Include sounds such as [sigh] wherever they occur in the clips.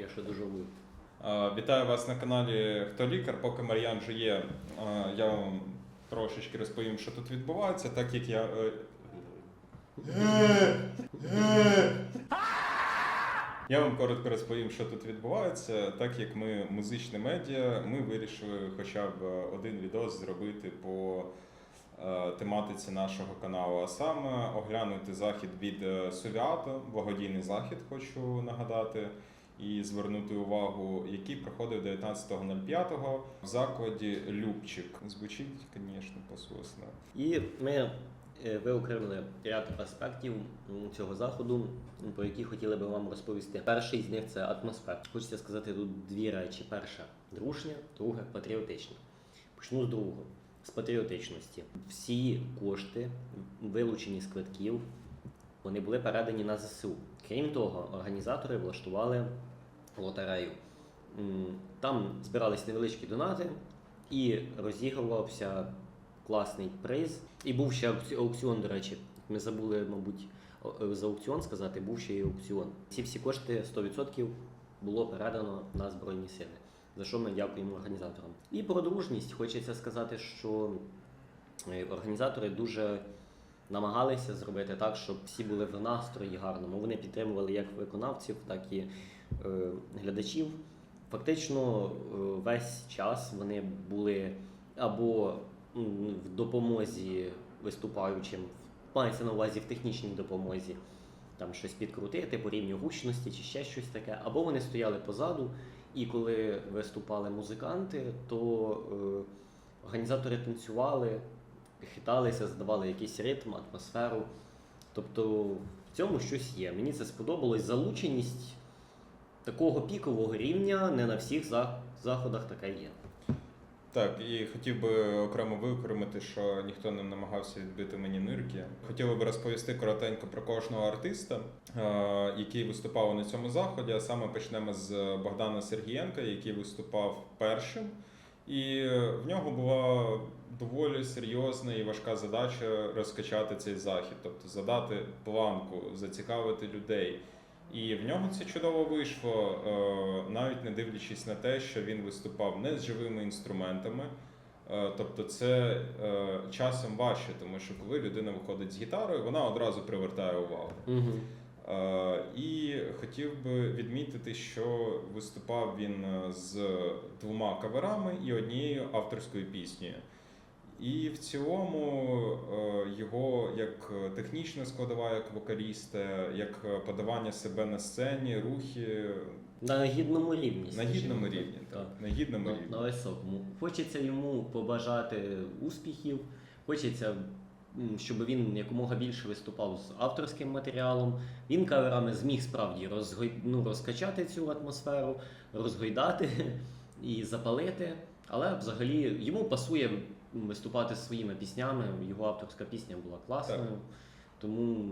Я ще дуже. Е, Вітаю вас на каналі Хто лікар. Поки Мар'ян жиє, е, я вам трошечки розповім, що тут відбувається, так як я. е, Я вам коротко розповім, що тут відбувається. Так як ми музичне медіа, ми вирішили хоча б один відос зробити по е, тематиці нашого каналу, а саме оглянути захід від е, Совіато, благодійний захід, хочу нагадати. І звернути увагу, який проходив 19.05 в закладі Любчик. Звучить, звісно, пососно. І ми е, виокремили ряд аспектів цього заходу, про які хотіли би вам розповісти. Перший з них це атмосфера. Хочеться сказати тут дві речі: перша дружня, друга патріотична. Почну з другого. З патріотичності. Всі кошти, вилучені з квитків, вони були передані на ЗСУ. Крім того, організатори влаштували лотерею. Там збирались невеличкі донати і розігрувався класний приз. І був ще аукціон, до речі. Ми забули, мабуть, за аукціон сказати, був ще і аукціон. Ці всі кошти 100% було передано на Збройні Сили, за що ми дякуємо організаторам. І про дружність хочеться сказати, що е, організатори дуже намагалися зробити так, щоб всі були в настрої гарному. Вони підтримували як виконавців, так і е, глядачів. Фактично е, весь час вони були або в допомозі виступаючим, мається на увазі в технічній допомозі, там щось підкрутити по рівню гучності чи ще щось таке, або вони стояли позаду, і коли виступали музиканти, то е, організатори танцювали, хиталися, здавали якийсь ритм, атмосферу. Тобто в цьому щось є. Мені це сподобалось. Залученість такого пікового рівня не на всіх заходах така є. Так, і хотів би окремо виокремити, що ніхто не намагався відбити мені нирки. Хотів би розповісти коротенько про кожного артиста, е, який виступав на цьому заході. А саме почнемо з Богдана Сергієнка, який виступав першим. І в нього була доволі серйозна і важка задача розкачати цей захід, тобто задати планку, зацікавити людей. І в нього це чудово вийшло, е, навіть не дивлячись на те, що він виступав не з живими інструментами. Е, Тобто це е, часом важче, тому що коли людина виходить з гітарою, вона одразу привертає увагу. Угу. І хотів би відмітити, що виступав він з двома каверами і однією авторською піснею. І в цілому е, його як технічна складова, як вокаліста, як подавання себе на сцені, рухи На гідному рівні. на гідному так. рівні. Так, Так. на гідному На, рівні. на високому. Хочеться йому побажати успіхів, хочеться, щоб він якомога більше виступав з авторським матеріалом. Він каверами зміг справді розгой... ну, розкачати цю атмосферу, розгойдати [laughs] і запалити. Але взагалі йому пасує виступати зі своїми піснями. Його авторська пісня була класною. Так. Тому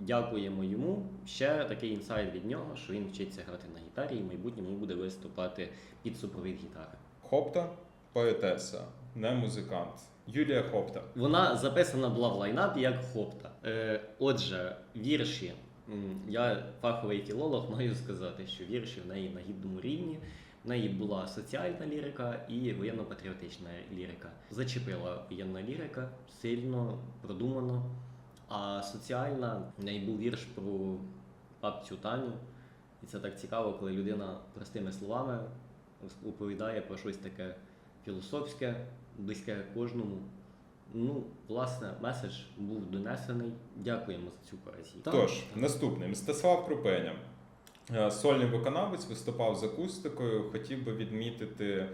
дякуємо йому. Ще такий інсайт від нього, що він вчиться грати на гітарі і в майбутньому буде виступати під супровід гітари. Хопта поетеса, не музикант. Юлія Хопта. Вона записана була в лайнапі як хопта. Е, отже, вірші. Я фаховий філолог, маю сказати, що вірші в неї на гідному рівні. В неї була соціальна лірика і воєнно-патріотична лірика. Зачепила воєнна лірика сильно, продумано. А соціальна в неї був вірш про бабцю Таню. І це так цікаво, коли людина простими словами оповідає про щось таке філософське, близьке кожному. Ну, власне, меседж був донесений. Дякуємо за цю поезію. Тож, наступний Мстислав Крупеня. Е, Сольний виконавець виступав з акустикою. Хотів би відмітити,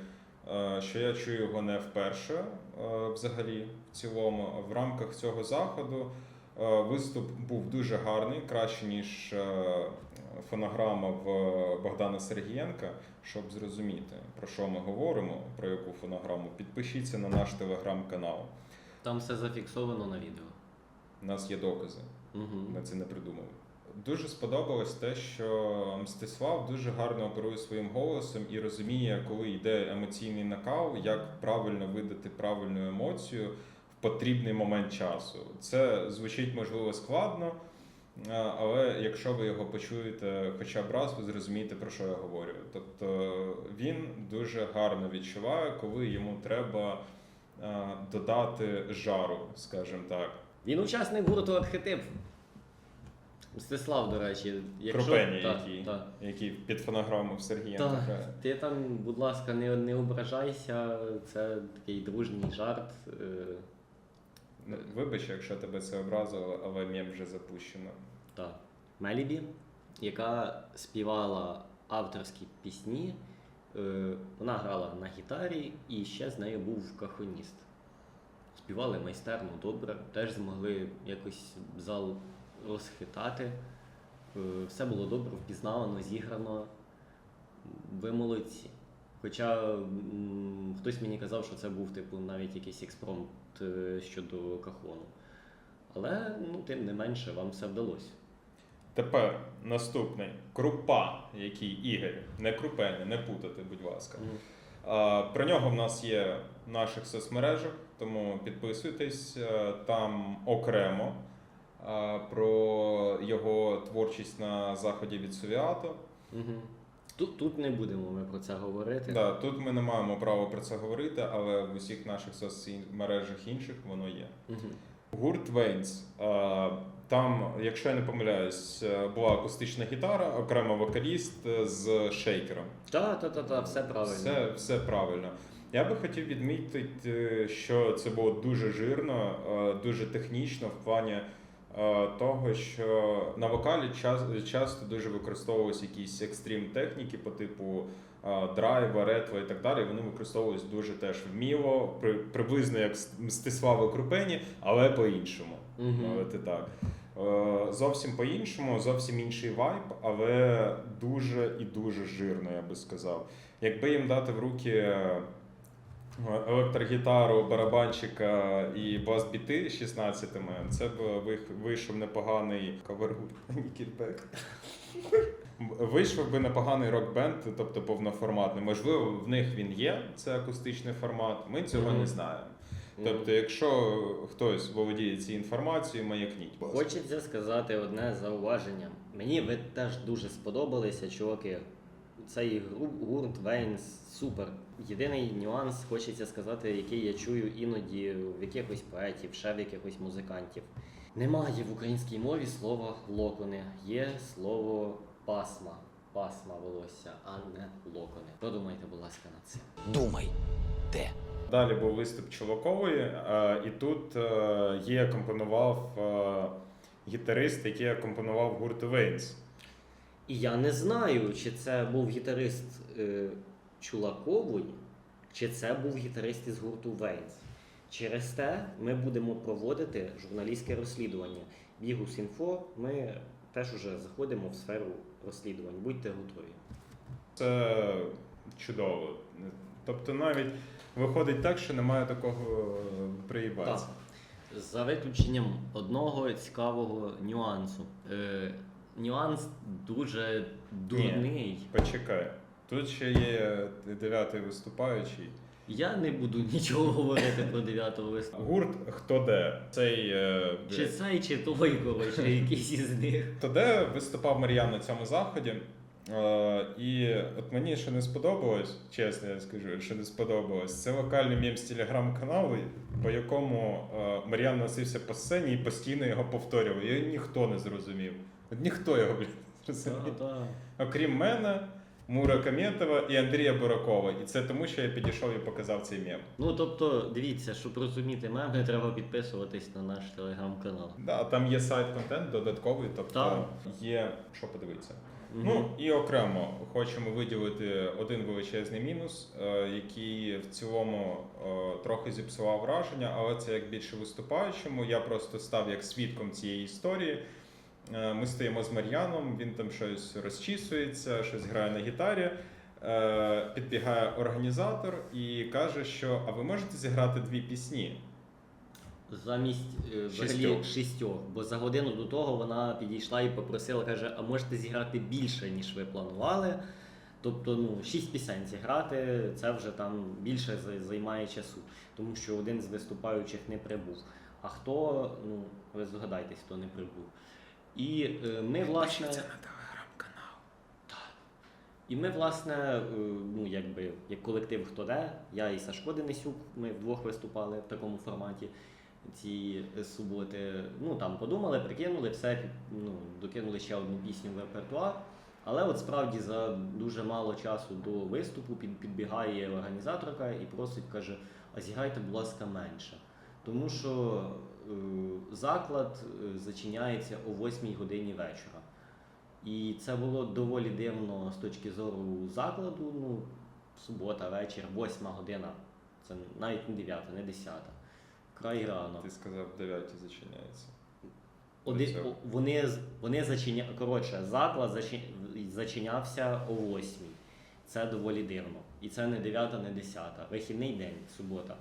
е, що я чую його не вперше е, взагалі в цілому. В рамках цього заходу виступ був дуже гарний, краще, ніж фонограма в Богдана Сергієнка. Щоб зрозуміти, про що ми говоримо, про яку фонограму, підпишіться на наш телеграм-канал. Там все зафіксовано на відео. У нас є докази. Угу. Ми це не придумали. Дуже сподобалось те, що Мстислав дуже гарно оперує своїм голосом і розуміє, коли йде емоційний накал, як правильно видати правильну емоцію в потрібний момент часу. Це звучить можливо складно, Але якщо ви його почуєте хоча б раз, ви зрозумієте, про що я говорю. Тобто він дуже гарно відчуває, коли йому треба додати жару, скажімо так. Він учасник гурту архетип. Мстислав, до речі, якщо... Крупені, Так, який, так. який під фонограму в Сергія грає. Ти там, будь ласка, не, не ображайся, це такий дружній жарт. е, Ну, Вибач, якщо тебе це образило, але мем вже запущено. Так. Мелібі, яка співала авторські пісні. Е, Вона грала на гітарі і ще з нею був кахоніст. Співали майстерно, добре, теж змогли якось зал розхитати. Е, Все було добре, впізнавано, зіграно. Ви молодці. Хоча м, хтось мені казав, що це був типу навіть якийсь експромт е, щодо кахону. Але ну, тим не менше вам все вдалося. Тепер наступний крупа, який Ігор, не крупені, не путати, будь ласка. А, Про нього в нас є в наших соцмережах, тому підписуйтесь е, там окремо про його творчість на заході від Совіато. Угу. Тут, тут не будемо ми про це говорити. Да, тут ми не маємо права про це говорити, але в усіх наших соцмережах інших воно є. Угу. Гурт Вейнс. е, Там, якщо я не помиляюсь, е, була акустична гітара, окремо вокаліст е, з шейкером. Та, та, та, та, все правильно. Все, все правильно. Я би хотів відмітити, що це було дуже жирно, е, дуже технічно в плані е, того, що на вокалі час- часто дуже використовувалися якісь екстрім техніки по типу е, драйва, ретва і так далі. Вони використовувалися дуже теж вміло, при, приблизно як Мстислава Крупені, але по-іншому. Угу. Так. Е, Зовсім по-іншому, зовсім інший вайб, але дуже і дуже жирно, я би сказав. Якби їм дати в руки е, електрогітару, барабанчика і бас-біти 16-ми, це б вийшов непоганий кавер-гурт [laughs] Вийшов би непоганий рок-бенд, тобто повноформатний. Можливо, в них він є, це акустичний формат. Ми цього Мгм. не знаємо. Тобто, якщо хтось володіє цією інформацією, маякніть. Хочеться сказати одне зауваження. Мені ви теж дуже сподобалися, чуваки. Цей гурт Вейнс супер. Єдиний нюанс, хочеться сказати, який я чую іноді в якихось поетів, ще в якихось музикантів. Немає в українській мові слова локони, є слово пасма. Пасма волосся, а не локони. Подумайте, будь ласка, над цим. Думай, де? Далі був виступ Чувакової, е, і тут е, її акомпонував е, гітарист, який акомпонував гурт Вейнс. І я не знаю, чи це був гітарист е, Чулакової, чи це був гітарист із гурту Вейнс. Через те ми будемо проводити журналістське розслідування. Бігус інфо ми теж уже заходимо в сферу розслідувань. Будьте готові. Це чудово. Тобто навіть виходить так, що немає такого е, приїбатися. За виключенням одного цікавого нюансу. Е, нюанс дуже дурний. Почекай. Тут ще є дев'ятий виступаючий. Я не буду [laughs] нічого говорити про 9 листопада. Гурт Хто де? Цей е, Чи цей, чи той, коротше, [laughs] якийсь із них. Хто де виступав Мар'ян на цьому заході. Е, і от мені що не сподобалось, чесно я скажу, що не сподобалось, це локальний мем з телеграм-каналу, по якому е, Мар'ян носився по сцені і постійно його повторював. І ніхто не зрозумів. От ніхто його блін, зрозумів. Та-та. Окрім мене, Мура Камєтова і Андрія Буракова. І це тому, що я підійшов і показав цей мем. Ну тобто, дивіться, щоб розуміти меми, треба підписуватись на наш телеграм-канал. Да, там є сайт-контент додатковий, тобто Так. є що подивитися. Мгм. Ну і окремо хочемо виділити один величезний мінус, е, який в цілому е, трохи зіпсував враження, але це як більше виступаючому. Я просто став як свідком цієї історії. Е, Ми стоїмо з Мар'яном, він там щось розчісується, щось грає на гітарі. Е, Підбігає організатор і каже, що а ви можете зіграти дві пісні? Замість е, взагалі Шістьох. шістьох. Бо за годину до того вона підійшла і попросила, каже, а можете зіграти більше, ніж ви планували. Тобто, ну, шість пісень зіграти, це вже там більше займає часу, тому що один з виступаючих не прибув. А хто, ну, ви здогадайтесь, хто не прибув. І е, ми, власне. на телеграм-канал. І ми, власне, е, ну якби як колектив хто де, я і Сашко Денисюк, ми вдвох виступали в такому форматі ці суботи. Ну там подумали, прикинули, все ну, докинули ще одну пісню в репертуар. Але от справді за дуже мало часу до виступу під, підбігає організаторка і просить, каже: а зіграйте, будь ласка, менше. Тому що заклад е, зачиняється о 8 годині вечора. І це було доволі дивно з точки зору закладу. Ну, субота, вечір, восьма година. Це навіть не 9, не 10. Край рано. Ти сказав, 9 зачиняється. Один, Це- о- вони, вони зачиня... Коротше, заклад зачи... зачинявся о 8. Це доволі дивно. І це не 9, не 10. Вихідний день, субота.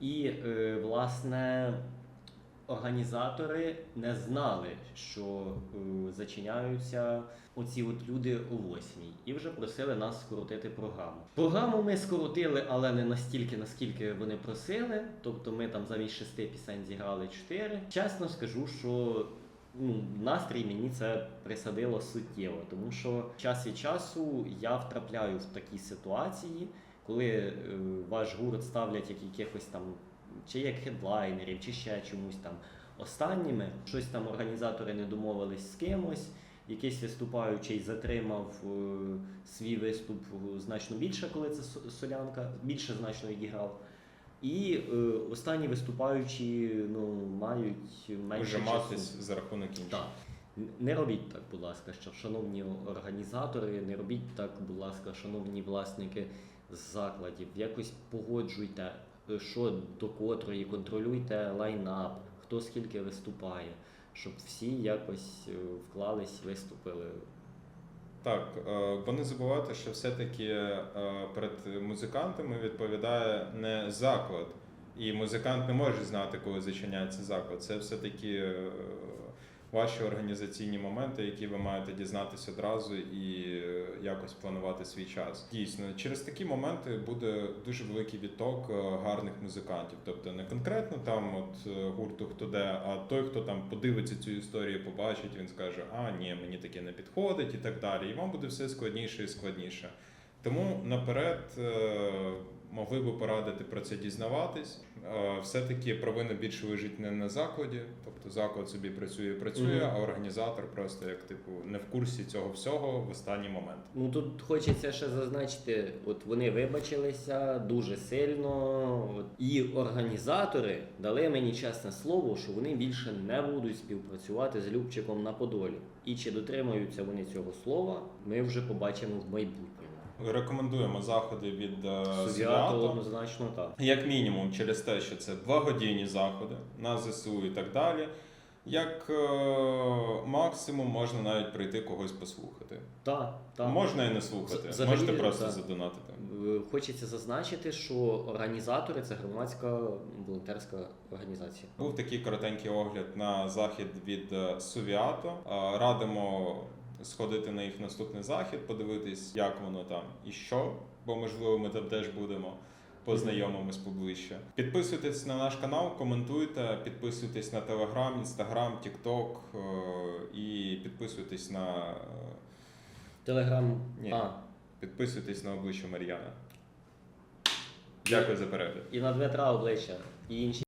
І, е, власне, організатори не знали, що е, зачиняються оці от люди о 8. І вже просили нас скоротити програму. Програму ми скоротили, але не настільки, наскільки вони просили. Тобто ми там замість шести пісень зіграли чотири. Чесно скажу, що ну, настрій мені це присадило суттєво, тому що час від часу я втрапляю в такі ситуації, коли е, ваш гурт ставлять як якихось там чи як хедлайнерів, чи ще чомусь там останніми. Щось там організатори не домовились з кимось. Якийсь виступаючий затримав е, свій виступ е, значно більше, коли це солянка, більше значно відіграв. І е, останні виступаючі ну, мають менше Вижиматись часу. за рахунок інших. Так. Не робіть так, будь ласка, що шановні організатори, не робіть так, будь ласка, шановні власники закладів. Якось погоджуйте, що до котрої, контролюйте лайнап, хто скільки виступає, щоб всі якось е, вклались, виступили. Так, е, бо не забувати, що все-таки е, перед музикантами відповідає не заклад. І музикант не може знати, коли зачиняється заклад. Це все-таки е, ваші організаційні моменти, які ви маєте дізнатися одразу і е, якось планувати свій час. Дійсно, через такі моменти буде дуже великий відток е, гарних музикантів. Тобто не конкретно там от е, гурту хто де, а той, хто там подивиться цю історію, побачить, він скаже: А, ні, мені таке не підходить і так далі. І вам буде все складніше і складніше. Тому наперед е, могли би порадити про це дізнаватись. Е, Все-таки провина більше лежить не на закладі, тобто заклад собі працює, працює, Мгм. а організатор просто як типу не в курсі цього всього в останній момент. Ну тут хочеться ще зазначити, от вони вибачилися дуже сильно. От, і організатори дали мені чесне слово, що вони більше не будуть співпрацювати з Любчиком на Подолі. І чи дотримаються вони цього слова, ми вже побачимо в майбутньому. Рекомендуємо заходи від е, Свято. однозначно так. Як мінімум, через те, що це благодійні заходи на ЗСУ і так далі. Як е, максимум можна навіть прийти когось послухати. Так, так. Можна і не слухати, взагалі, можете просто так. задонатити. Е, Хочеться зазначити, що організатори це громадська волонтерська організація. Був такий коротенький огляд на захід від Сувіато. Радимо сходити на їх наступний захід, подивитись, як воно там і що, бо можливо ми там теж будемо. Познайомимось поближче. Підписуйтесь на наш канал, коментуйте, підписуйтесь на Телеграм, Інстаграм, Тікток і підписуйтесь на Телеграм. Ні. А, підписуйтесь на обличчя Мар'яна. Дякую за перегляд. і на Дмитра обличчя, і інші.